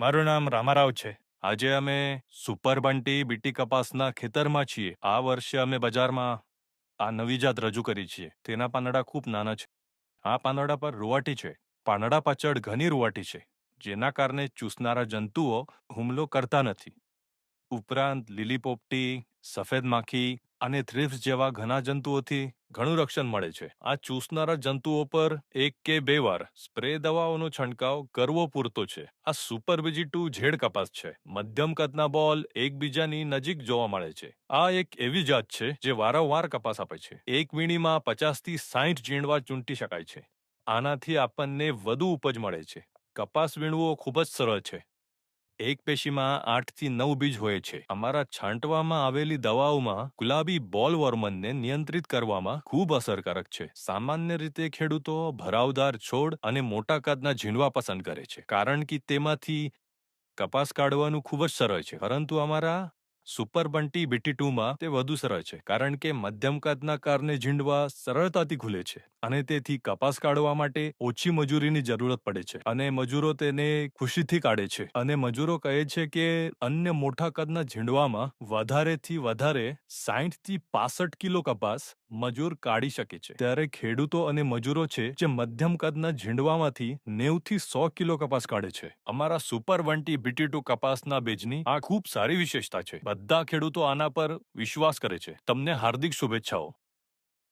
મારું નામ રામારાવ છે. આજે અમે સુપર બંટી બીટી કપાસના ખેતરમાં છીએ. આ વર્ષે અમે બજારમાં આ નવી જાત રજૂ કરી છીએ. તેના પાંદડા ખૂબ નાના છે. આ પાંદડા પર રૂવાટી છે. પાંદડા પાછળ ઘણી રૂવાટી છે. જેના કારણે ચૂસનારા જંતુઓ હુમલો કરતા નથી. ઉપરાંત લીલી પોપટી સફેદ માખી અને થ્રિપ્સ જેવા ઘણા જંતુઓથી ઘણું રક્ષણ મળે છે. આ ચૂસનારા જંતુઓ પર એક કે બે વાર સ્પ્રે દવાઓનો છંટકાવ કરવો પૂરતો છે. આ સુપર બીજી ટુ ઝેડ કપાસ છે. મધ્યમ કદના બોલ એકબીજાની નજીક જોવા મળે છે. આ એક એવી જાત છે જે વારંવાર કપાસ આપે છે. એક વીણીમાં પચાસથી સાઠ ઝીણવા ચૂંટી શકાય છે. આનાથી આપણને વધુ ઉપજ મળે છે. કપાસ વીણવો ખૂબ જ સરળ છે. એક પેશીમાં આઠથી નવ બીજ હોય છે. અમારા છાંટવામાં આવેલી દવાઓમાં ગુલાબી બોલ વર્મનને નિયંત્રિત કરવામાં ખૂબ અસરકારક છે. સામાન્ય રીતે ખેડૂતો ભરાવદાર છોડ અને મોટા કદના ઝીંડવા પસંદ કરે છે. કારણ કે તેમાંથી કપાસ કાઢવાનું ખૂબ જ સરળ છે. પરંતુ અમારા સુપર બંટી બીટી ટુમાં તે વધુ સરળ છે, કારણ કે મધ્યમ કદના કારને ઝીંડવા સરળતાથી ખુલે છે અને તેથી કપાસ કાઢવા માટે ઓછી મજૂરીની જરૂરત પડે છે અને મજૂરો તેને ખુશીથી કાઢે છે. અને મજૂરો કહે છે કે અન્ય મોટા કદના ઝીંડવામાં વધારેથી વધારે સાઠથી પાસઠ કિલો કપાસ મજૂર કાઢી શકે છે. ત્યારે ખેડૂતો અને મજૂરો છે જે મધ્યમ કદના ઝીંડવામાંથી નેવથી સો કિલો કપાસ કાઢે છે. અમારા સુપર વંટી બીટી ટુ કપાસના બીજની આ ખૂબ સારી વિશેષતા છે. બધા ખેડૂતો આના પર વિશ્વાસ કરે છે. તમને હાર્દિક શુભેચ્છાઓ.